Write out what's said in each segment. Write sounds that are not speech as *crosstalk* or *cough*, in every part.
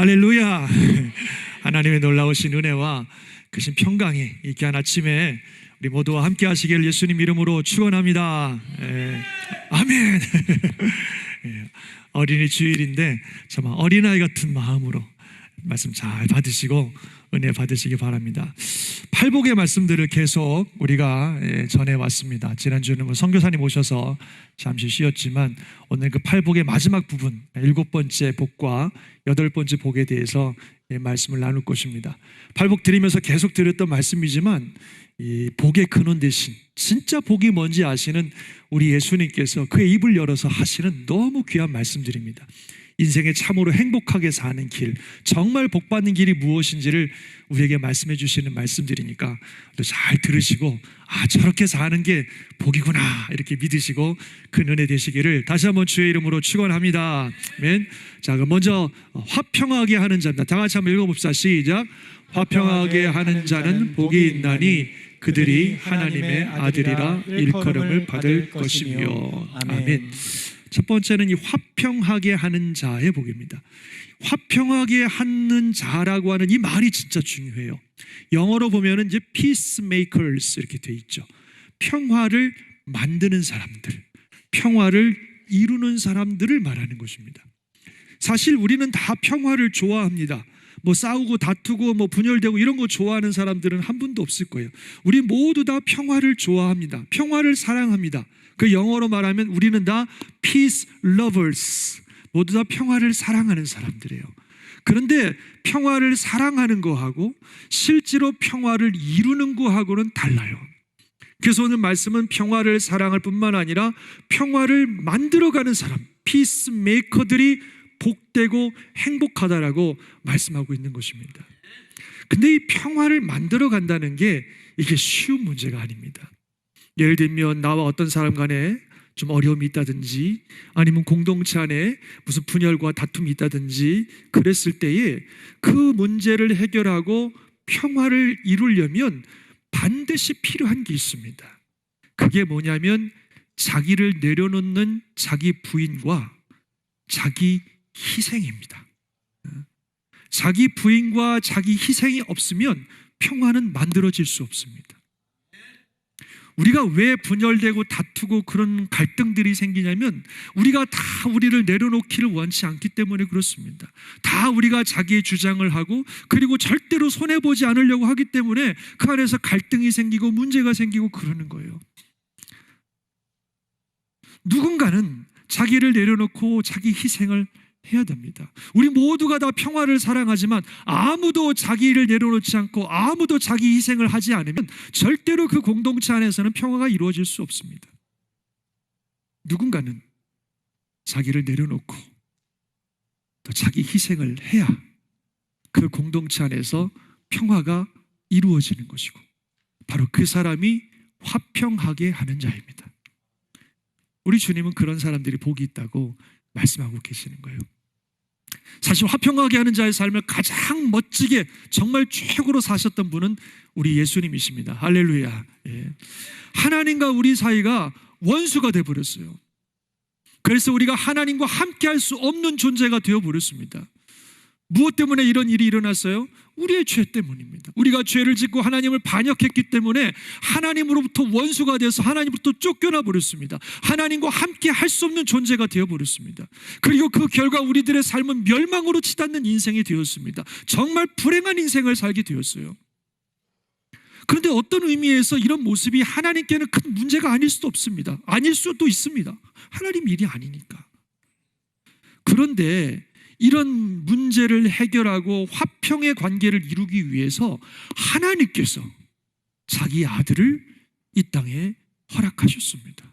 할렐루야. *laughs* 하나님의 놀라우신 은혜와 크신 평강이 이 귀한 아침에 우리 모두와 함께 하시길 예수님 이름으로 축원합니다. 예. 아멘. *laughs* 예. 어린이 주일인데 정말 어린아이 같은 마음으로 말씀 잘 받으시고 은혜 받으시기 바랍니다. 팔복의 말씀들을 계속 우리가 예, 전해 왔습니다. 지난주는 뭐 선교사님 오셔서 잠시 쉬었지만 오늘 그 팔복의 마지막 부분 일곱 번째 복과 여덟 번째 복에 대해서 예, 말씀을 나눌 것입니다. 팔복 드리면서 계속 드렸던 말씀이지만 이 복의 근원 대신 진짜 복이 뭔지 아시는 우리 예수님께서 그의 입을 열어서 하시는 너무 귀한 말씀들입니다. 인생에 참으로 행복하게 사는 길, 정말 복 받는 길이 무엇인지를 우리에게 말씀해 주시는 말씀들이니까 잘 들으시고, 아, 저렇게 사는 게 복이구나. 이렇게 믿으시고 그 은혜 되시기를 다시 한번 주의 이름으로 축원합니다. 아멘. 자, 그럼 먼저 화평하게 하는 자입니다. 다 같이 한번 읽어봅시다. 시작. 화평하게 하는 자는 복이 있나니 그들이 하나님의 아들이라 일컬음을 받을 것이며. 아멘. 첫 번째는 이 화평하게 하는 자의 복입니다. 화평하게 하는 자라고 하는 이 말이 진짜 중요해요. 영어로 보면은 이제 peacemakers 이렇게 돼 있죠. 평화를 만드는 사람들, 평화를 이루는 사람들을 말하는 것입니다. 사실 우리는 다 평화를 좋아합니다. 뭐 싸우고 다투고 뭐 분열되고 이런 거 좋아하는 사람들은 한 분도 없을 거예요. 우리 모두 다 평화를 좋아합니다. 평화를 사랑합니다. 그 영어로 말하면 우리는 다 peace lovers. 모두 다 평화를 사랑하는 사람들이에요. 그런데 평화를 사랑하는 거하고 실제로 평화를 이루는 거하고는 달라요. 그래서 오늘 말씀은 평화를 사랑할 뿐만 아니라 평화를 만들어가는 사람, 피스메이커들이 복되고 행복하다라고 말씀하고 있는 것입니다. 근데 이 평화를 만들어 간다는 게 이게 쉬운 문제가 아닙니다. 예를 들면 나와 어떤 사람 간에 좀 어려움이 있다든지 아니면 공동체 안에 무슨 분열과 다툼이 있다든지 그랬을 때에 그 문제를 해결하고 평화를 이루려면 반드시 필요한 게 있습니다. 그게 뭐냐면 자기를 내려놓는 자기 부인과 자기 희생입니다. 자기 부인과 자기 희생이 없으면 평화는 만들어질 수 없습니다. 우리가 왜 분열되고 다투고 그런 갈등들이 생기냐면 우리가 다 우리를 내려놓기를 원치 않기 때문에 그렇습니다. 다 우리가 자기의 주장을 하고 그리고 절대로 손해보지 않으려고 하기 때문에 그 안에서 갈등이 생기고 문제가 생기고 그러는 거예요. 누군가는 자기를 내려놓고 자기 희생을 해야 됩니다. 우리 모두가 다 평화를 사랑하지만 아무도 자기를 내려놓지 않고 아무도 자기 희생을 하지 않으면 절대로 그 공동체 안에서는 평화가 이루어질 수 없습니다. 누군가는 자기를 내려놓고 또 자기 희생을 해야 그 공동체 안에서 평화가 이루어지는 것이고 바로 그 사람이 화평하게 하는 자입니다. 우리 주님은 그런 사람들이 복이 있다고 말씀하고 계시는 거예요. 사실 화평하게 하는 자의 삶을 가장 멋지게 정말 최고로 사셨던 분은 우리 예수님이십니다. 할렐루야. 예. 하나님과 우리 사이가 원수가 돼 버렸어요. 그래서 우리가 하나님과 함께 할 수 없는 존재가 되어 버렸습니다. 무엇 때문에 이런 일이 일어났어요? 우리의 죄 때문입니다. 우리가 죄를 짓고 하나님을 반역했기 때문에 하나님으로부터 원수가 돼서 하나님부터 쫓겨나 버렸습니다. 하나님과 함께 할 수 없는 존재가 되어 버렸습니다. 그리고 그 결과 우리들의 삶은 멸망으로 치닫는 인생이 되었습니다. 정말 불행한 인생을 살게 되었어요. 그런데 어떤 의미에서 이런 모습이 하나님께는 큰 문제가 아닐 수도 없습니다. 아닐 수도 있습니다. 하나님 일이 아니니까. 그런데 이런 문제를 해결하고 화평의 관계를 이루기 위해서 하나님께서 자기 아들을 이 땅에 허락하셨습니다.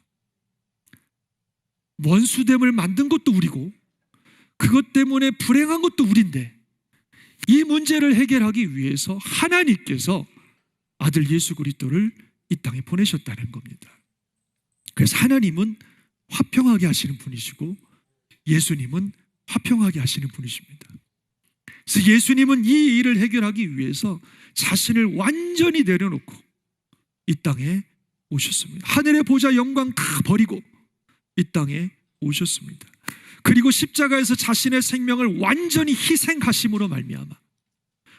원수됨을 만든 것도 우리고 그것 때문에 불행한 것도 우리인데 이 문제를 해결하기 위해서 하나님께서 아들 예수 그리스도를 이 땅에 보내셨다는 겁니다. 그래서 하나님은 화평하게 하시는 분이시고 예수님은 화평하게 하시는 분이십니다. 그래서 예수님은 이 일을 해결하기 위해서 자신을 완전히 내려놓고 이 땅에 오셨습니다. 하늘의 보좌 영광 다 버리고 이 땅에 오셨습니다. 그리고 십자가에서 자신의 생명을 완전히 희생하심으로 말미암아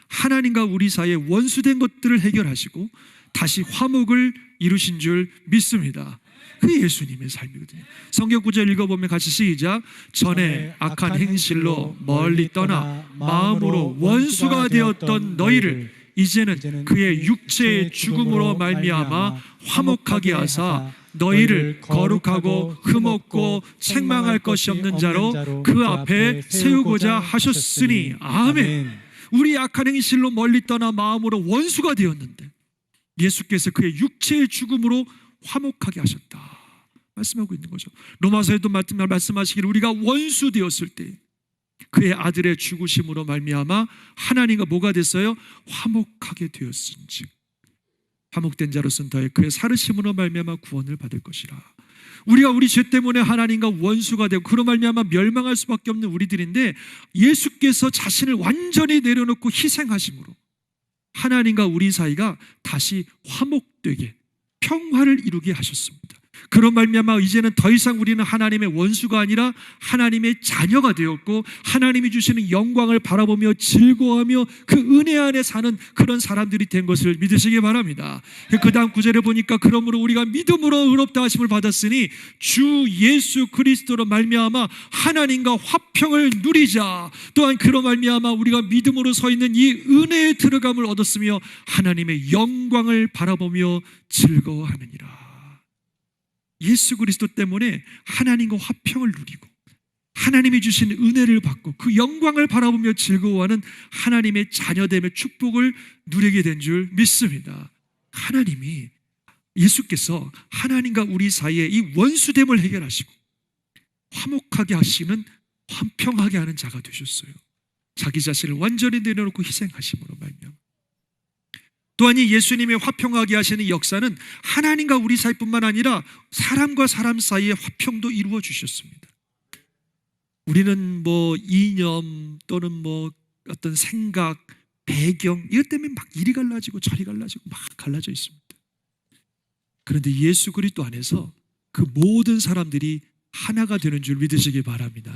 하나님과 우리 사이에 원수된 것들을 해결하시고 다시 화목을 이루신 줄 믿습니다. 그 예수님의 삶이거든요. 성경 구절 읽어보면 같이 시작. 전에 악한 행실로 멀리 떠나 마음으로 원수가 되었던 너희를 이제는 그의 육체의 죽음으로 말미암아 화목하게 하사 너희를 거룩하고 흠없고 책망할 것이 없는 자로 그 앞에 세우고자 하셨으니 아멘. 우리 악한 행실로 멀리 떠나 마음으로 원수가 되었는데 예수께서 그의 육체의 죽음으로 화목하게 하셨다. 말씀하고 있는 거죠. 로마서에도 말씀하시기를 우리가 원수 되었을 때 그의 아들의 죽으심으로 말미암아 하나님과 뭐가 됐어요? 화목하게 되었은즉 화목된 자로서는 더해 그의 사르심으로 말미암아 구원을 받을 것이라. 우리가 우리 죄 때문에 하나님과 원수가 되고 그로 말미암아 멸망할 수밖에 없는 우리들인데 예수께서 자신을 완전히 내려놓고 희생하심으로 하나님과 우리 사이가 다시 화목되게 평화를 이루게 하셨습니다. 그런 말미암아 이제는 더 이상 우리는 하나님의 원수가 아니라 하나님의 자녀가 되었고 하나님이 주시는 영광을 바라보며 즐거워하며 그 은혜 안에 사는 그런 사람들이 된 것을 믿으시기 바랍니다. 그 다음 구절에 보니까 그러므로 우리가 믿음으로 의롭다 하심을 받았으니 주 예수 그리스도로 말미암아 하나님과 화평을 누리자. 또한 그런 말미암아 우리가 믿음으로 서 있는 이 은혜의 들어감을 얻었으며 하나님의 영광을 바라보며 즐거워하느니라. 예수 그리스도 때문에 하나님과 화평을 누리고 하나님이 주신 은혜를 받고 그 영광을 바라보며 즐거워하는 하나님의 자녀됨의 축복을 누리게 된 줄 믿습니다. 하나님이 예수께서 하나님과 우리 사이에 이 원수됨을 해결하시고 화목하게 하시는 화평하게 하는 자가 되셨어요. 자기 자신을 완전히 내려놓고 희생하심으로 말미암아 또한 이 예수님의 화평하게 하시는 역사는 하나님과 우리 사이뿐만 아니라 사람과 사람 사이의 화평도 이루어 주셨습니다. 우리는 뭐 이념 또는 뭐 어떤 생각, 배경 이것 때문에 막 이리 갈라지고 저리 갈라지고 막 갈라져 있습니다. 그런데 예수 그리스도 안에서 그 모든 사람들이 하나가 되는 줄 믿으시기 바랍니다.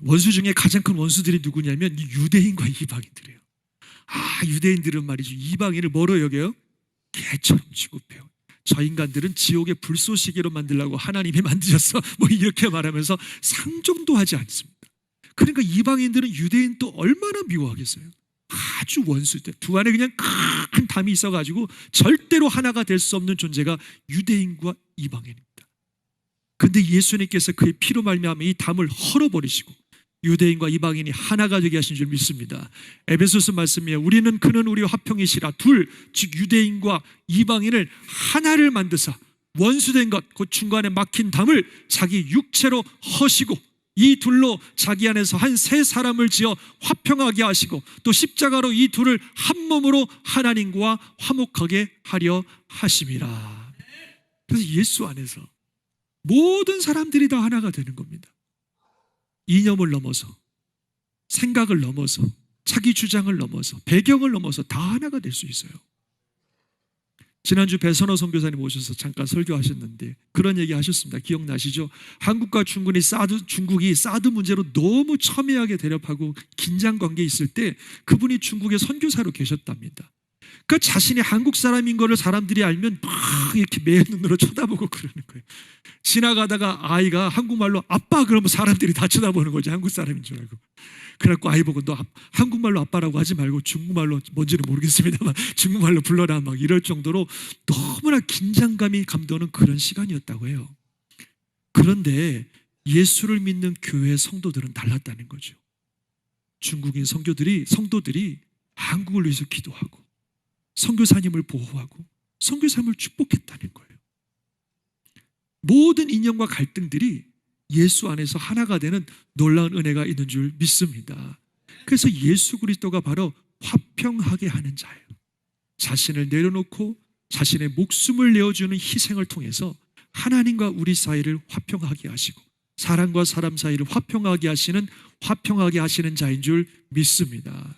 원수 중에 가장 큰 원수들이 누구냐면 유대인과 이방인들이에요. 아, 유대인들은 말이죠. 이방인을 뭐로 여겨요? 개처럼 취급해요. 저 인간들은 지옥의 불쏘시개로 만들라고 하나님이 만드셨어. *laughs* 뭐 이렇게 말하면서 상종도 하지 않습니다. 그러니까 이방인들은 유대인 또 얼마나 미워하겠어요. 아주 원수들. 두 안에 그냥 큰 담이 있어가지고 절대로 하나가 될 수 없는 존재가 유대인과 이방인입니다. 근데 예수님께서 그의 피로 말미암아 이 담을 헐어버리시고 유대인과 이방인이 하나가 되게 하신 줄 믿습니다. 에베소서 말씀이에 우리는 그는 우리 화평이시라 둘, 즉 유대인과 이방인을 하나를 만드사 원수된 것, 그 중간에 막힌 담을 자기 육체로 허시고 이 둘로 자기 안에서 한 세 사람을 지어 화평하게 하시고 또 십자가로 이 둘을 한 몸으로 하나님과 화목하게 하려 하심이라. 그래서 예수 안에서 모든 사람들이 다 하나가 되는 겁니다. 이념을 넘어서 생각을 넘어서 자기 주장을 넘어서 배경을 넘어서 다 하나가 될 수 있어요. 지난주 배선호 선교사님 오셔서 잠깐 설교하셨는데 그런 얘기 하셨습니다. 기억나시죠? 한국과 중국이 사드 중국이 사드 문제로 너무 첨예하게 대립하고 긴장 관계 있을 때 그분이 중국의 선교사로 계셨답니다. 그 자신이 한국 사람인 거를 사람들이 알면 막 이렇게 매 눈으로 쳐다보고 그러는 거예요. 지나가다가 아이가 한국말로 아빠 그러면 사람들이 다 쳐다보는 거지 한국 사람인 줄 알고. 그래갖고 아이 보고 너 한국말로 아빠라고 하지 말고 중국말로 뭔지는 모르겠습니다만 *laughs* 중국말로 불러라 막 이럴 정도로 너무나 긴장감이 감도는 그런 시간이었다고 해요. 그런데 예수를 믿는 교회 성도들은 달랐다는 거죠. 중국인 성교들이 성도들이 한국을 위해서 기도하고 선교사님을 보호하고 선교사님을 축복했다는 거예요. 모든 인연과 갈등들이 예수 안에서 하나가 되는 놀라운 은혜가 있는 줄 믿습니다. 그래서 예수 그리스도가 바로 화평하게 하는 자예요. 자신을 내려놓고 자신의 목숨을 내어주는 희생을 통해서 하나님과 우리 사이를 화평하게 하시고 사람과 사람 사이를 화평하게 하시는 화평하게 하시는 자인 줄 믿습니다.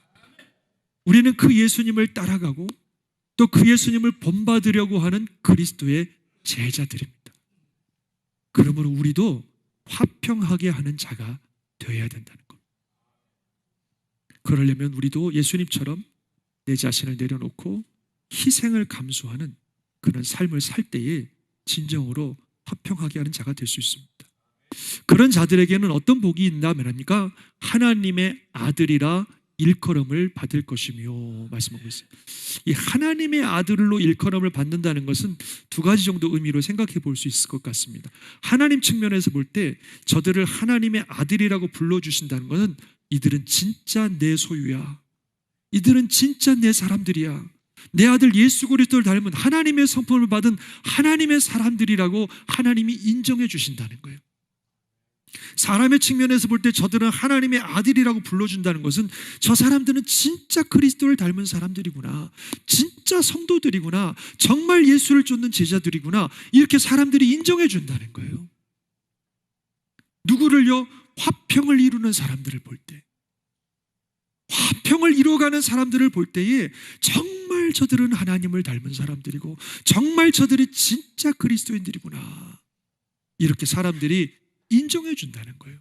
우리는 그 예수님을 따라가고 또 그 예수님을 본받으려고 하는 그리스도의 제자들입니다. 그러므로 우리도 화평하게 하는 자가 되어야 된다는 것. 그러려면 우리도 예수님처럼 내 자신을 내려놓고 희생을 감수하는 그런 삶을 살 때에 진정으로 화평하게 하는 자가 될 수 있습니다. 그런 자들에게는 어떤 복이 있나 말합니까? 하나님의 아들이라 일컬음을 받을 것이며 말씀하고 있어요. 이 하나님의 아들로 일컬음을 받는다는 것은 두 가지 정도 의미로 생각해 볼 수 있을 것 같습니다. 하나님 측면에서 볼 때 저들을 하나님의 아들이라고 불러 주신다는 것은 이들은 진짜 내 소유야. 이들은 진짜 내 사람들이야. 내 아들 예수 그리스도를 닮은 하나님의 성품을 받은 하나님의 사람들이라고 하나님이 인정해 주신다는 거예요. 사람의 측면에서 볼 때 저들은 하나님의 아들이라고 불러준다는 것은 저 사람들은 진짜 그리스도를 닮은 사람들이구나. 진짜 성도들이구나. 정말 예수를 쫓는 제자들이구나. 이렇게 사람들이 인정해 준다는 거예요. 누구를요? 화평을 이루는 사람들을 볼 때. 화평을 이루어가는 사람들을 볼 때에 정말 저들은 하나님을 닮은 사람들이고 정말 저들이 진짜 그리스도인들이구나. 이렇게 사람들이 인정해 준다는 거예요.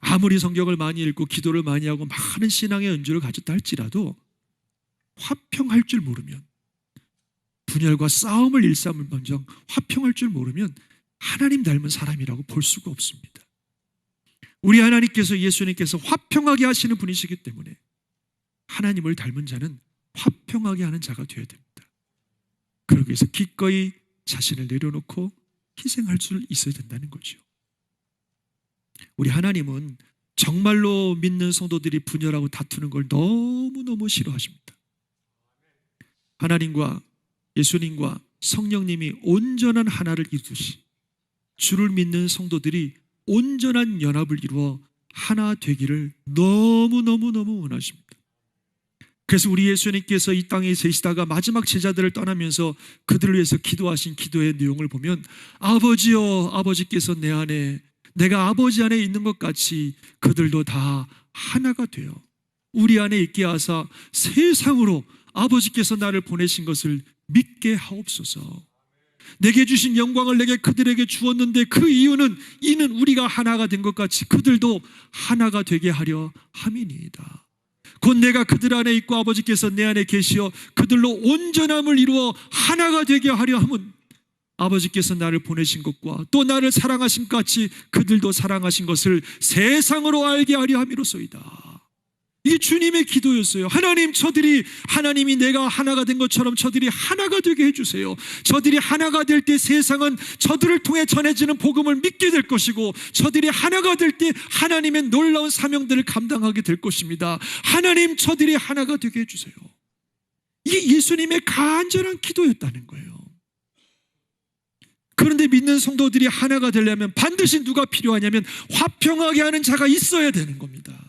아무리 성경을 많이 읽고 기도를 많이 하고 많은 신앙의 연주를 가졌다 할지라도 화평할 줄 모르면 분열과 싸움을 일삼을 먼저 화평할 줄 모르면 하나님 닮은 사람이라고 볼 수가 없습니다. 우리 하나님께서 예수님께서 화평하게 하시는 분이시기 때문에 하나님을 닮은 자는 화평하게 하는 자가 되어야 됩니다. 그러기 위해서 기꺼이 자신을 내려놓고 희생할 수 있어야 된다는 거죠. 우리 하나님은 정말로 믿는 성도들이 분열하고 다투는 걸 너무너무 싫어하십니다. 하나님과 예수님과 성령님이 온전한 하나를 이루듯이 주를 믿는 성도들이 온전한 연합을 이루어 하나 되기를 너무너무너무 원하십니다. 그래서 우리 예수님께서 이 땅에 계시다가 마지막 제자들을 떠나면서 그들을 위해서 기도하신 기도의 내용을 보면 아버지여 아버지께서 내 안에 내가 아버지 안에 있는 것 같이 그들도 다 하나가 되어 우리 안에 있게 하사 세상으로 아버지께서 나를 보내신 것을 믿게 하옵소서. 내게 주신 영광을 내게 그들에게 주었는데 그 이유는 이는 우리가 하나가 된 것 같이 그들도 하나가 되게 하려 함이니이다. 곧 내가 그들 안에 있고 아버지께서 내 안에 계시어 그들로 온전함을 이루어 하나가 되게 하려 함은 아버지께서 나를 보내신 것과 또 나를 사랑하신 것 같이 그들도 사랑하신 것을 세상으로 알게 하려 함이로소이다. 이게 주님의 기도였어요. 하나님, 저들이, 하나님이 내가 하나가 된 것처럼 저들이 하나가 되게 해주세요. 저들이 하나가 될 때 세상은 저들을 통해 전해지는 복음을 믿게 될 것이고, 저들이 하나가 될 때 하나님의 놀라운 사명들을 감당하게 될 것입니다. 하나님, 저들이 하나가 되게 해주세요. 이게 예수님의 간절한 기도였다는 거예요. 그런데 믿는 성도들이 하나가 되려면 반드시 누가 필요하냐면 화평하게 하는 자가 있어야 되는 겁니다.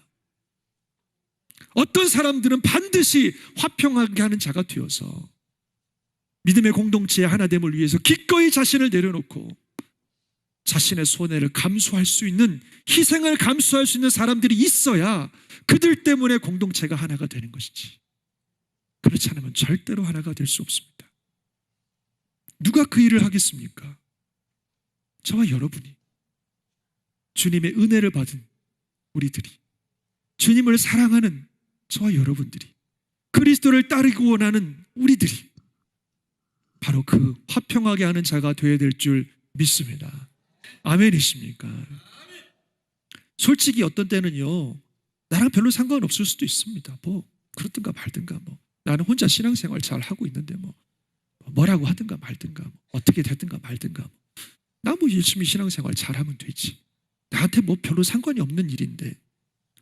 어떤 사람들은 반드시 화평하게 하는 자가 되어서 믿음의 공동체의 하나됨을 위해서 기꺼이 자신을 내려놓고 자신의 손해를 감수할 수 있는 희생을 감수할 수 있는 사람들이 있어야 그들 때문에 공동체가 하나가 되는 것이지. 그렇지 않으면 절대로 하나가 될 수 없습니다. 누가 그 일을 하겠습니까? 저와 여러분이 주님의 은혜를 받은 우리들이 주님을 사랑하는 저와 여러분들이 그리스도를 따르고 원하는 우리들이 바로 그 화평하게 하는 자가 되어야 될 줄 믿습니다. 아멘이십니까? 솔직히 어떤 때는요, 나랑 별로 상관없을 수도 있습니다. 뭐, 그렇든가 말든가 뭐. 나는 혼자 신앙생활 잘 하고 있는데 뭐, 뭐라고 하든가 말든가 뭐, 어떻게 되든가 말든가 뭐. 나뭐 열심히 신앙생활 잘하면 되지. 나한테 뭐 별로 상관이 없는 일인데,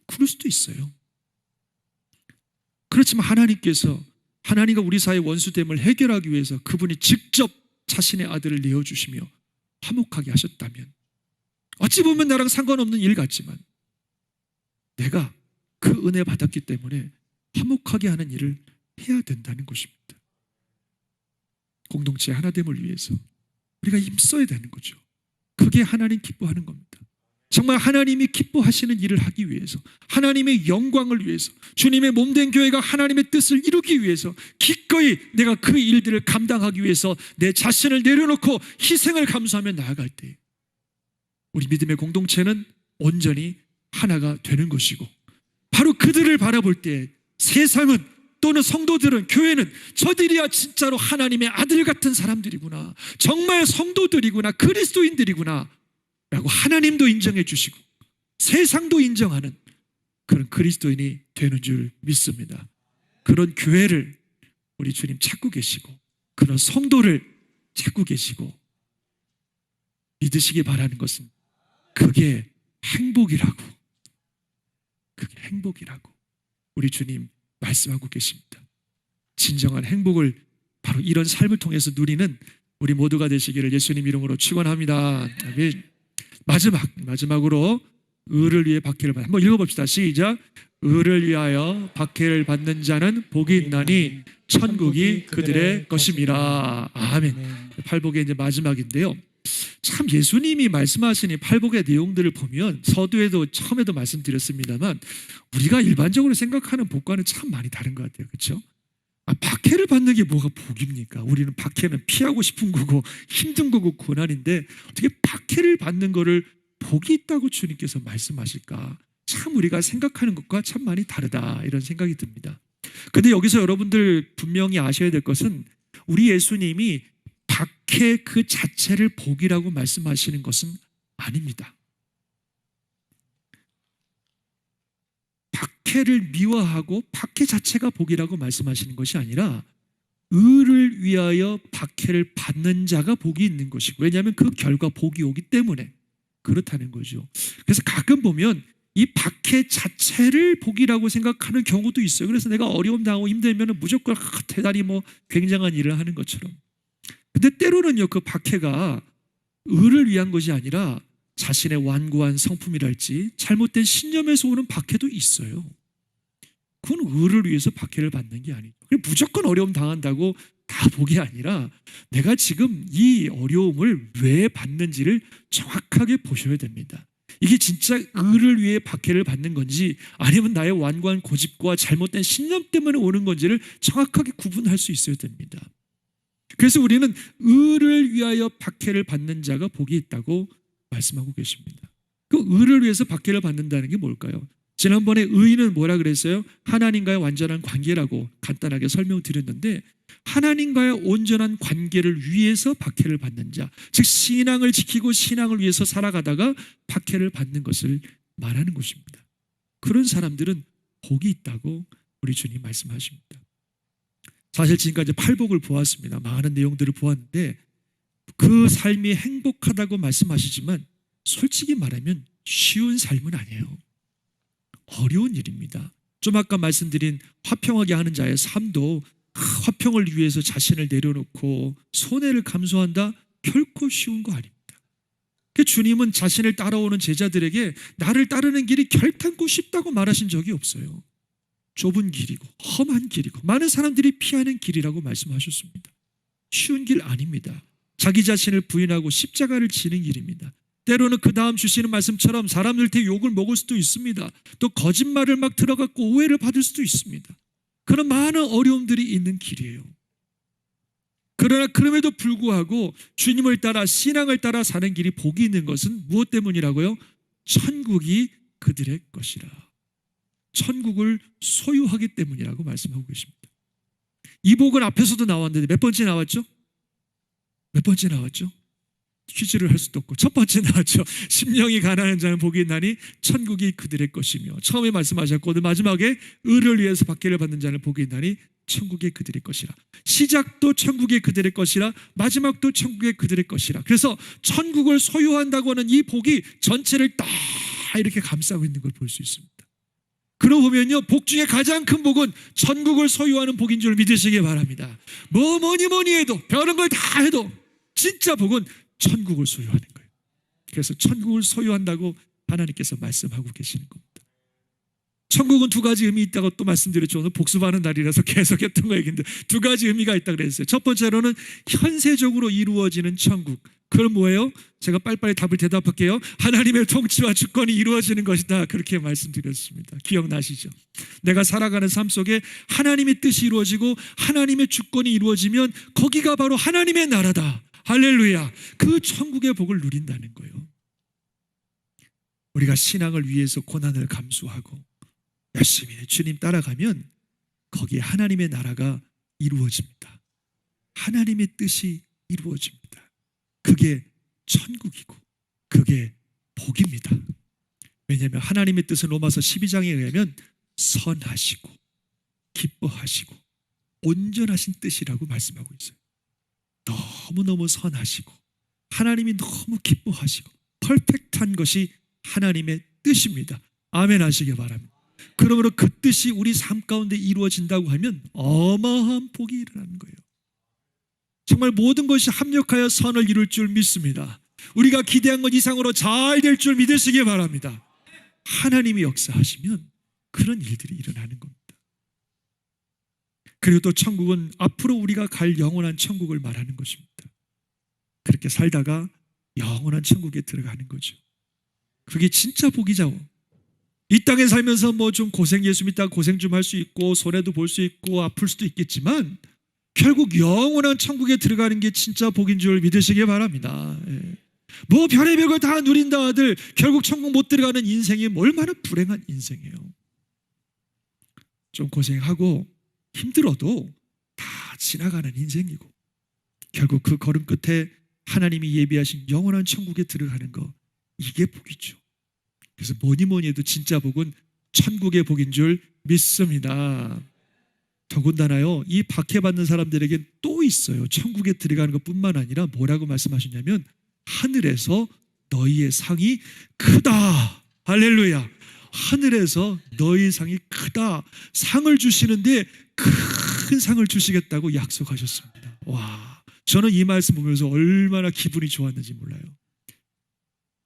그럴 수도 있어요. 그렇지만 하나님께서 하나님과 우리 사이의 원수됨을 해결하기 위해서 그분이 직접 자신의 아들을 내어주시며 화목하게 하셨다면 어찌 보면 나랑 상관없는 일 같지만 내가 그 은혜 받았기 때문에 화목하게 하는 일을 해야 된다는 것입니다. 공동체 하나됨을 위해서 우리가 힘써야 되는 거죠. 그게 하나님 기뻐하는 겁니다. 정말 하나님이 기뻐하시는 일을 하기 위해서 하나님의 영광을 위해서 주님의 몸된 교회가 하나님의 뜻을 이루기 위해서 기꺼이 내가 그 일들을 감당하기 위해서 내 자신을 내려놓고 희생을 감수하며 나아갈 때 우리 믿음의 공동체는 온전히 하나가 되는 것이고 바로 그들을 바라볼 때 세상은 또는 성도들은 교회는 저들이야 진짜로 하나님의 아들 같은 사람들이구나 정말 성도들이구나 그리스도인들이구나 라고 하나님도 인정해 주시고 세상도 인정하는 그런 그리스도인이 되는 줄 믿습니다 그런 교회를 우리 주님 찾고 계시고 그런 성도를 찾고 계시고 믿으시기 바라는 것은 그게 행복이라고 그게 행복이라고 우리 주님 말씀하고 계십니다. 진정한 행복을 바로 이런 삶을 통해서 누리는 우리 모두가 되시기를 예수님 이름으로 축원합니다. 아멘. 마지막 마지막으로 의를 위해 박해를 받. 한번 읽어봅시다. 시작. 의를 위하여 박해를 받는 자는 복이 있나니 천국이 그들의 것임이라. 아멘. 팔복의 이제 마지막인데요. 참 예수님이 말씀하신 이 팔복의 내용들을 보면 서두에도 처음에도 말씀드렸습니다만 우리가 일반적으로 생각하는 복과는 참 많이 다른 것 같아요. 그렇죠? 아, 박해를 받는 게 뭐가 복입니까? 우리는 박해는 피하고 싶은 거고 힘든 거고 고난인데 어떻게 박해를 받는 거를 복이 있다고 주님께서 말씀하실까? 참 우리가 생각하는 것과 참 많이 다르다 이런 생각이 듭니다. 근데 여기서 여러분들 분명히 아셔야 될 것은 우리 예수님이 박해 그 자체를 복이라고 말씀하시는 것은 아닙니다. 박해를 미워하고 박해 자체가 복이라고 말씀하시는 것이 아니라 의를 위하여 박해를 받는 자가 복이 있는 것이고 왜냐하면 그 결과 복이 오기 때문에 그렇다는 거죠. 그래서 가끔 보면 이 박해 자체를 복이라고 생각하는 경우도 있어요. 그래서 내가 어려움 당하고 힘들면 무조건 아, 대단히 뭐 굉장한 일을 하는 것처럼. 근데 때로는요 그 박해가 의를 위한 것이 아니라 자신의 완고한 성품이랄지 잘못된 신념에서 오는 박해도 있어요. 그건 의를 위해서 박해를 받는 게 아니죠. 무조건 어려움 당한다고 다 복이 아니라 내가 지금 이 어려움을 왜 받는지를 정확하게 보셔야 됩니다. 이게 진짜 의를 위해 박해를 받는 건지 아니면 나의 완고한 고집과 잘못된 신념 때문에 오는 건지를 정확하게 구분할 수 있어야 됩니다. 그래서 우리는 의를 위하여 박해를 받는 자가 복이 있다고 말씀하고 계십니다. 그 의를 위해서 박해를 받는다는 게 뭘까요? 지난번에 의는 뭐라 그랬어요? 하나님과의 완전한 관계라고 간단하게 설명드렸는데 하나님과의 온전한 관계를 위해서 박해를 받는 자, 즉 신앙을 지키고 신앙을 위해서 살아가다가 박해를 받는 것을 말하는 것입니다. 그런 사람들은 복이 있다고 우리 주님 말씀하십니다. 사실 지금까지 팔복을 보았습니다. 많은 내용들을 보았는데 그 삶이 행복하다고 말씀하시지만 솔직히 말하면 쉬운 삶은 아니에요. 어려운 일입니다. 좀 아까 말씀드린 화평하게 하는 자의 삶도 그 화평을 위해서 자신을 내려놓고 손해를 감수한다 결코 쉬운 거 아닙니다. 그 주님은 자신을 따라오는 제자들에게 나를 따르는 길이 결탄코 쉽다고 말하신 적이 없어요. 좁은 길이고 험한 길이고 많은 사람들이 피하는 길이라고 말씀하셨습니다. 쉬운 길 아닙니다. 자기 자신을 부인하고 십자가를 지는 길입니다. 때로는 그 다음 주시는 말씀처럼 사람들한테 욕을 먹을 수도 있습니다. 또 거짓말을 막 들어갖고 오해를 받을 수도 있습니다. 그런 많은 어려움들이 있는 길이에요. 그러나 그럼에도 불구하고 주님을 따라 신앙을 따라 사는 길이 복이 있는 것은 무엇 때문이라고요? 천국이 그들의 것이라. 천국을 소유하기 때문이라고 말씀하고 계십니다. 이 복은 앞에서도 나왔는데 몇 번째 나왔죠? 몇 번째 나왔죠? 퀴즈를 할 수도 없고 첫 번째 나왔죠. 심령이 가난한 자는 복이 있나니 천국이 그들의 것이며 처음에 말씀하셨고 마지막에 의를 위해서 박해를 받는 자는 복이 있나니 천국이 그들의 것이라. 시작도 천국이 그들의 것이라 마지막도 천국이 그들의 것이라. 그래서 천국을 소유한다고 하는 이 복이 전체를 다 이렇게 감싸고 있는 걸 볼 수 있습니다. 그러고 보면요, 복 중에 가장 큰 복은 천국을 소유하는 복인 줄 믿으시기 바랍니다. 뭐 뭐니 뭐니 해도 별은 걸 다 해도 진짜 복은 천국을 소유하는 거예요. 그래서 천국을 소유한다고 하나님께서 말씀하고 계시는 겁니다. 천국은 두 가지 의미 있다고 또 말씀드렸죠. 오늘 복습하는 날이라서 *laughs* 계속 했던 거 얘기인데 두 가지 의미가 있다 그랬어요. 첫 번째로는 현세적으로 이루어지는 천국. 그건 뭐예요? 제가 빨리빨리 답을 대답할게요. 하나님의 통치와 주권이 이루어지는 것이다. 그렇게 말씀드렸습니다. 기억나시죠? 내가 살아가는 삶 속에 하나님의 뜻이 이루어지고 하나님의 주권이 이루어지면 거기가 바로 하나님의 나라다. 할렐루야. 그 천국의 복을 누린다는 거예요. 우리가 신앙을 위해서 고난을 감수하고 열심히 주님 따라가면 거기에 하나님의 나라가 이루어집니다. 하나님의 뜻이 이루어집니다. 그게 천국이고 그게 복입니다. 왜냐하면 하나님의 뜻은 로마서 12장에 의하면 선하시고 기뻐하시고 온전하신 뜻이라고 말씀하고 있어요. 너무너무 선하시고 하나님이 너무 기뻐하시고 퍼펙트한 것이 하나님의 뜻입니다. 아멘 하시기 바랍니다. 그러므로 그 뜻이 우리 삶 가운데 이루어진다고 하면 어마어마한 복이 일어나는 거예요. 정말 모든 것이 합력하여 선을 이룰 줄 믿습니다. 우리가 기대한 것 이상으로 잘 될 줄 믿으시기 바랍니다. 하나님이 역사하시면 그런 일들이 일어나는 겁니다. 그리고 또 천국은 앞으로 우리가 갈 영원한 천국을 말하는 것입니다. 그렇게 살다가 영원한 천국에 들어가는 거죠. 그게 진짜 복이죠. 이 땅에 살면서 뭐 좀 고생 예수 믿다 고생 좀 할 수 있고 손해도 볼 수 있고 아플 수도 있겠지만 결국 영원한 천국에 들어가는 게 진짜 복인 줄 믿으시기 바랍니다. 예. 뭐 별의 벽을 다 누린다 하들 결국 천국 못 들어가는 인생이 얼마나 불행한 인생이에요. 좀 고생하고 힘들어도 다 지나가는 인생이고 결국 그 걸음 끝에 하나님이 예비하신 영원한 천국에 들어가는 거 이게 복이죠. 그래서 뭐니 뭐니 해도 진짜 복은 천국의 복인 줄 믿습니다. 더군다나요, 이 박해받는 사람들에겐 또 있어요. 천국에 들어가는 것 뿐만 아니라 뭐라고 말씀하셨냐면 하늘에서 너희의 상이 크다. 할렐루야. 하늘에서 너희 상이 크다. 상을 주시는데 큰 상을 주시겠다고 약속하셨습니다. 와, 저는 이 말씀 보면서 얼마나 기분이 좋았는지 몰라요.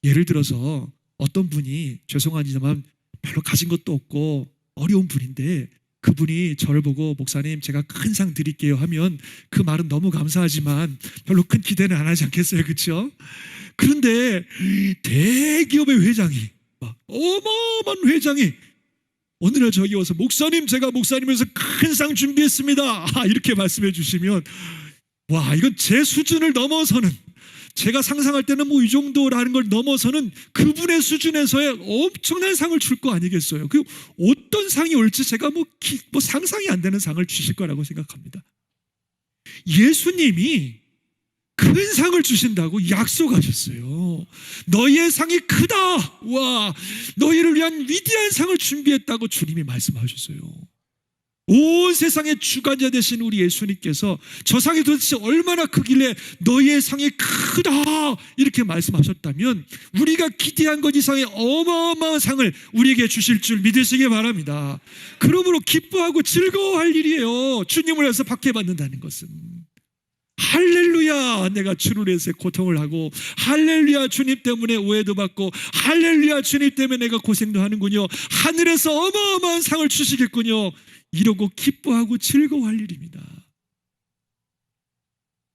예를 들어서 어떤 분이 죄송하지만 별로 가진 것도 없고 어려운 분인데 그분이 저를 보고 목사님 제가 큰 상 드릴게요 하면 그 말은 너무 감사하지만 별로 큰 기대는 안 하지 않겠어요 그렇죠? 그런데 대기업의 회장이 막 어마어마한 회장이 어느 날 저기 와서 목사님 제가 목사님에서 큰 상 준비했습니다 아, 이렇게 말씀해 주시면 와 이건 제 수준을 넘어서는 제가 상상할 때는 뭐 이 정도라는 걸 넘어서는 그분의 수준에서의 엄청난 상을 줄 거 아니겠어요. 그 어떤 상이 올지 제가 뭐, 기- 뭐 상상이 안 되는 상을 주실 거라고 생각합니다. 예수님이 큰 상을 주신다고 약속하셨어요. 너희의 상이 크다. 와, 너희를 위한 위대한 상을 준비했다고 주님이 말씀하셨어요. 온 세상의 주관자 되신 우리 예수님께서 저 상이 도대체 얼마나 크길래 너희의 상이 크다 이렇게 말씀하셨다면 우리가 기대한 것 이상의 어마어마한 상을 우리에게 주실 줄 믿으시기 바랍니다. 그러므로 기뻐하고 즐거워할 일이에요. 주님을 위해서 박해받는다는 것은. 할렐루야! 내가 주를 위해서 고통을 하고 할렐루야 주님 때문에 오해도 받고 할렐루야 주님 때문에 내가 고생도 하는군요. 하늘에서 어마어마한 상을 주시겠군요. 이러고 기뻐하고 즐거워할 일입니다.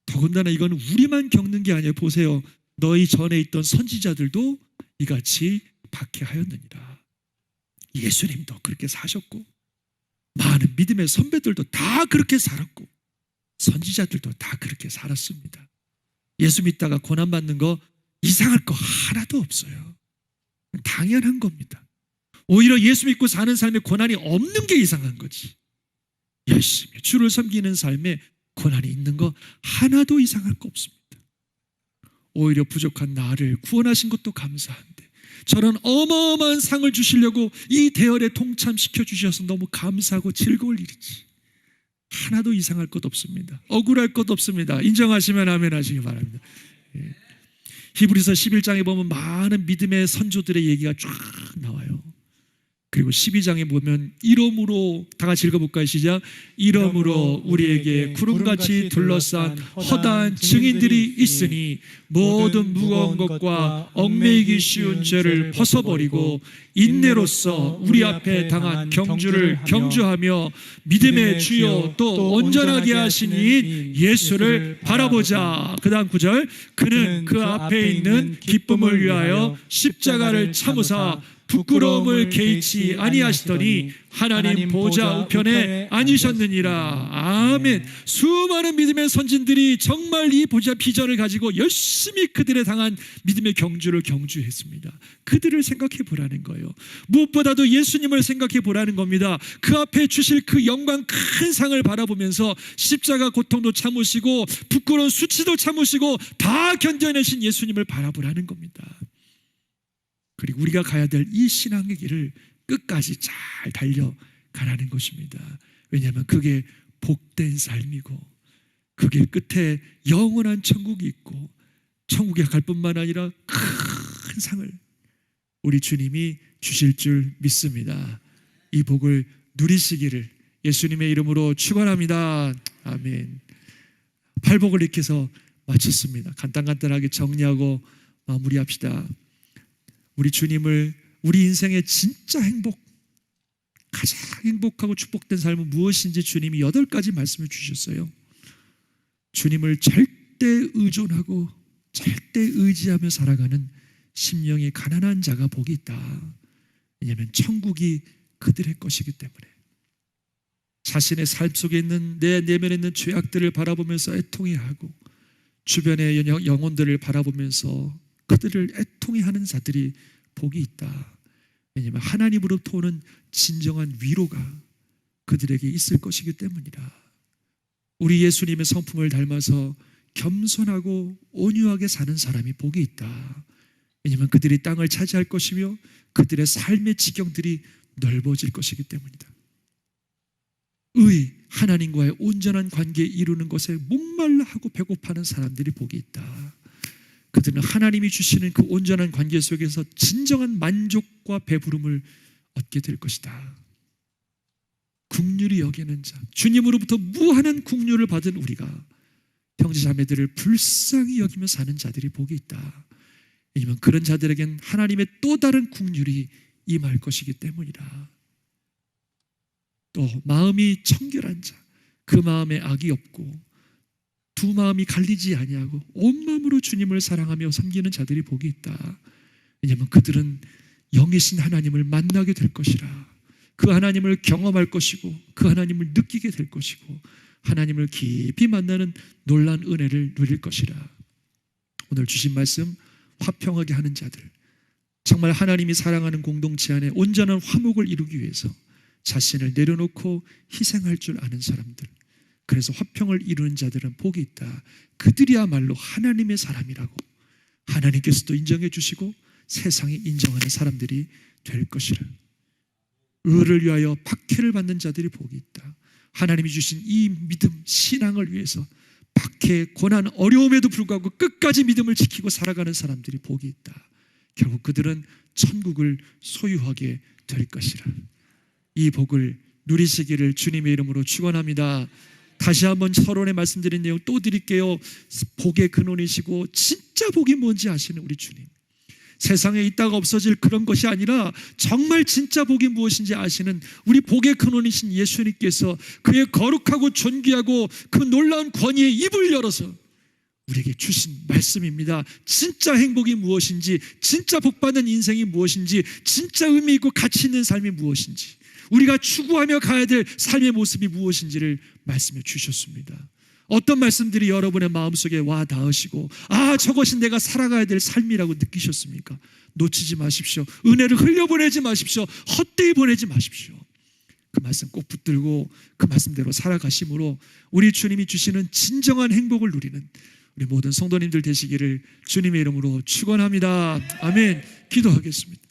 더군다나 이건 우리만 겪는 게 아니에요. 보세요. 너희 전에 있던 선지자들도 이같이 박해하였느니라. 예수님도 그렇게 사셨고 많은 믿음의 선배들도 다 그렇게 살았고 선지자들도 다 그렇게 살았습니다. 예수 믿다가 고난 받는 거 이상할 거 하나도 없어요. 당연한 겁니다. 오히려 예수 믿고 사는 삶에 고난이 없는 게 이상한 거지. 열심히 주를 섬기는 삶에 고난이 있는 거 하나도 이상할 거 없습니다. 오히려 부족한 나를 구원하신 것도 감사한데 저런 어마어마한 상을 주시려고 이 대열에 동참시켜 주셔서 너무 감사하고 즐거울 일이지. 하나도 이상할 것 없습니다. 억울할 것 없습니다. 인정하시면 아멘 하시기 바랍니다. 예. 히브리서 11장에 보면 많은 믿음의 선조들의 얘기가 쫙 나와요. 그리고 12장에 보면 이름으로 다 같이 읽어볼까요? 시작. 이름으로 우리에게 구름같이 둘러싼 허다한 증인들이 있으니 모든 무거운 것과 얽매이기 쉬운 죄를 벗어버리고 인내로서 우리 앞에 당한 경주를 경주하며 믿음의 주요 또 온전하게 하신 이 예수를 바라보자. 그 다음 구절 그는 그 앞에 있는 기쁨을 위하여 십자가를 참으사 부끄러움을 개의치 아니하시더니 하나님 보좌 우편에 앉으셨느니라. 아멘. 수많은 믿음의 선진들이 정말 이 보좌 비전을 가지고 열심히 그들의 당한 믿음의 경주를 경주했습니다. 그들을 생각해 보라는 거예요. 무엇보다도 예수님을 생각해 보라는 겁니다. 그 앞에 주실 그 영광 큰 상을 바라보면서 십자가 고통도 참으시고 부끄러운 수치도 참으시고 다 견뎌내신 예수님을 바라보라는 겁니다. 그리고 우리가 가야 될 이 신앙의 길을 끝까지 잘 달려가라는 것입니다. 왜냐하면 그게 복된 삶이고 그길 끝에 영원한 천국이 있고 천국에 갈 뿐만 아니라 큰 상을 우리 주님이 주실 줄 믿습니다. 이 복을 누리시기를 예수님의 이름으로 축원합니다. 아멘. 팔복을 해서 마쳤습니다. 간단간단하게 정리하고 마무리합시다. 우리 주님을 우리 인생의 진짜 행복, 가장 행복하고 축복된 삶은 무엇인지 주님이 여덟 가지 말씀을 주셨어요. 주님을 절대 의존하고 절대 의지하며 살아가는 심령이 가난한 자가 복이 있다. 왜냐하면 천국이 그들의 것이기 때문에 자신의 삶 속에 있는 내 내면에 있는 죄악들을 바라보면서 애통해하고 주변의 영- 영혼들을 바라보면서 그들을 애통해 하는 자들이 복이 있다. 왜냐하면 하나님으로부터 오는 진정한 위로가 그들에게 있을 것이기 때문이다. 우리 예수님의 성품을 닮아서 겸손하고 온유하게 사는 사람이 복이 있다. 왜냐하면 그들이 땅을 차지할 것이며 그들의 삶의 지경들이 넓어질 것이기 때문이다. 의 하나님과의 온전한 관계 이루는 것에 목말라 하고 배고파하는 사람들이 복이 있다. 그들은 하나님이 주시는 그 온전한 관계 속에서 진정한 만족과 배부름을 얻게 될 것이다. 국률이 여기는 자, 주님으로부터 무한한 국률을 받은 우리가 형제자매들을 불쌍히 여기며 사는 자들이 복이 있다. 왜냐하면 그런 자들에겐 하나님의 또 다른 국률이 임할 것이기 때문이다. 또 마음이 청결한 자, 그 마음에 악이 없고 두 마음이 갈리지 아니하고 온 마음으로 주님을 사랑하며 섬기는 자들이 복이 있다. 왜냐하면 그들은 영이신 하나님을 만나게 될 것이라. 그 하나님을 경험할 것이고 그 하나님을 느끼게 될 것이고 하나님을 깊이 만나는 놀란 은혜를 누릴 것이라. 오늘 주신 말씀 화평하게 하는 자들 정말 하나님이 사랑하는 공동체 안에 온전한 화목을 이루기 위해서 자신을 내려놓고 희생할 줄 아는 사람들 그래서 화평을 이루는 자들은 복이 있다. 그들이야말로 하나님의 사람이라고 하나님께서도 인정해 주시고 세상이 인정하는 사람들이 될 것이라. 의를 위하여 박해를 받는 자들이 복이 있다. 하나님이 주신 이 믿음, 신앙을 위해서 박해, 고난, 어려움에도 불구하고 끝까지 믿음을 지키고 살아가는 사람들이 복이 있다. 결국 그들은 천국을 소유하게 될 것이라. 이 복을 누리시기를 주님의 이름으로 축원합니다. 다시 한번 서론에 말씀드린 내용 또 드릴게요. 복의 근원이시고 진짜 복이 뭔지 아시는 우리 주님. 세상에 있다가 없어질 그런 것이 아니라 정말 진짜 복이 무엇인지 아시는 우리 복의 근원이신 예수님께서 그의 거룩하고 존귀하고 그 놀라운 권위의 입을 열어서 우리에게 주신 말씀입니다. 진짜 행복이 무엇인지, 진짜 복받는 인생이 무엇인지, 진짜 의미 있고 가치 있는 삶이 무엇인지, 우리가 추구하며 가야 될 삶의 모습이 무엇인지를 말씀해 주셨습니다. 어떤 말씀들이 여러분의 마음속에 와 닿으시고 아 저것이 내가 살아가야 될 삶이라고 느끼셨습니까? 놓치지 마십시오. 은혜를 흘려보내지 마십시오. 헛되이 보내지 마십시오. 그 말씀 꼭 붙들고 그 말씀대로 살아가심으로 우리 주님이 주시는 진정한 행복을 누리는 우리 모든 성도님들 되시기를 주님의 이름으로 축원합니다. 아멘. 기도하겠습니다.